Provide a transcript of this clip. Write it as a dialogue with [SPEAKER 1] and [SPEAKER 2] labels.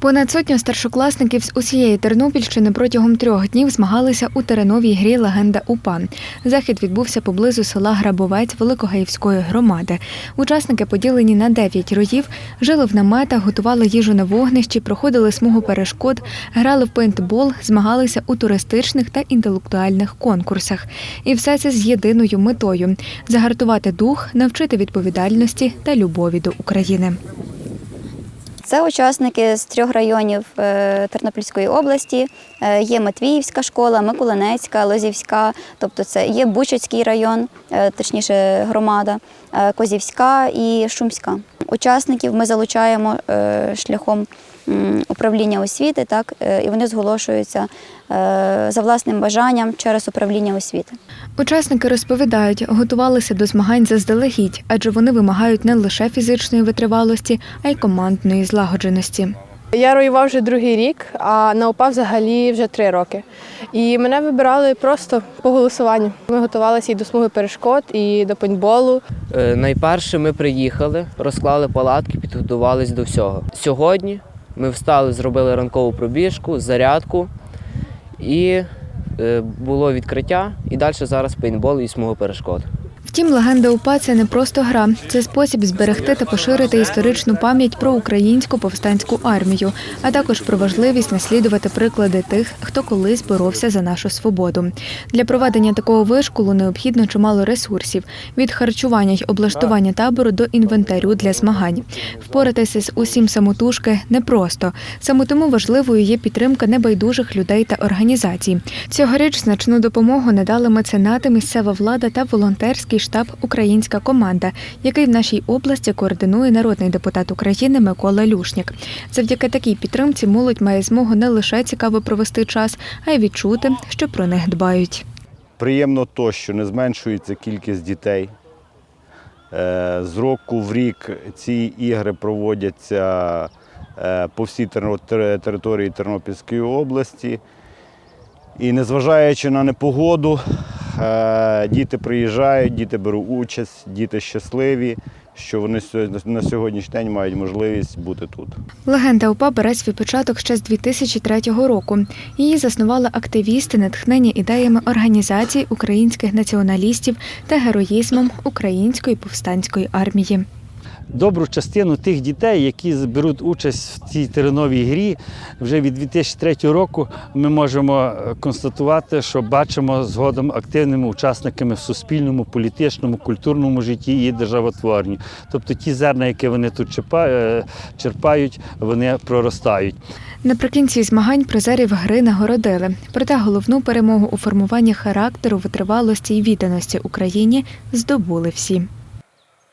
[SPEAKER 1] Понад сотня старшокласників з усієї Тернопільщини протягом трьох днів змагалися у тереновій грі Легенда УПА. Захід відбувся поблизу села Грабовець Великогаївської громади. Учасники, поділені на дев'ять роїв, жили в наметах, готували їжу на вогнищі, проходили смугу перешкод, грали в пейнтбол, змагалися у туристичних та інтелектуальних конкурсах. І все це з єдиною метою загартувати дух, навчити відповідальності та любові до України.
[SPEAKER 2] Це учасники з трьох районів е, Тернопільської області. Е, Є Матвіївська школа, Миколинецька, Лозівська, тобто це є Бучацький район, е, точніше громада, Козівська і Шумська. Учасників ми залучаємо е, шляхом управління освіти, так, е, і вони зголошуються е, за власним бажанням через управління освіти.
[SPEAKER 1] Учасники розповідають, готувалися до змагань заздалегідь, адже вони вимагають не лише фізичної витривалості, а й командної злагодженості.
[SPEAKER 3] Я роював вже другий рік, а на УПА взагалі вже три роки. І мене вибирали просто по голосуванню. Ми готувалися і до смуги перешкод, і до пейнтболу.
[SPEAKER 4] Е, Найперше ми приїхали, розклали палатки, підготувались до всього. Сьогодні ми встали, зробили ранкову пробіжку, зарядку і е, було відкриття. І далі зараз пейнтбол і смуга перешкод.
[SPEAKER 1] Втім, легенда УПА – це не просто гра, це спосіб зберегти та поширити історичну пам'ять про українську повстанську армію, а також про важливість наслідувати приклади тих, хто колись боровся за нашу свободу. Для проведення такого вишколу необхідно чимало ресурсів від харчування й облаштування табору до інвентарю для змагань. Впоратися з усім самотужки непросто. Саме тому важливою є підтримка небайдужих людей та організацій. Цьогоріч значну допомогу надали меценати, місцева влада та волонтерський штаб Українська команда, який в нашій області координує народний депутат України Микола Люшнік. Завдяки такій підтримці молодь має змогу не лише цікаво провести час, а й відчути, що про них дбають.
[SPEAKER 5] Приємно то, що не зменшується кількість дітей. Е, З року в рік ці ігри проводяться е, по всій території Тернопільської області. І незважаючи на непогоду, діти приїжджають, діти беруть участь, діти щасливі, що вони на сьогоднішній день мають можливість бути тут.
[SPEAKER 1] Легенда УПА бере свій початок ще з 2003 року. Її заснували активісти, натхнені ідеями організацій українських націоналістів та героїзмом української повстанської армії.
[SPEAKER 6] Добру частину тих дітей, які беруть участь в цій тереновій грі, вже від 2003 року ми можемо е, констатувати, що бачимо згодом активними учасниками в суспільному, політичному, культурному житті і державотворні. Тобто ті зерна, які вони тут е, черпають, вони проростають.
[SPEAKER 1] Наприкінці змагань призерів гри нагородили. Проте головну перемогу у формуванні характеру, витривалості і відданості Україні здобули всі.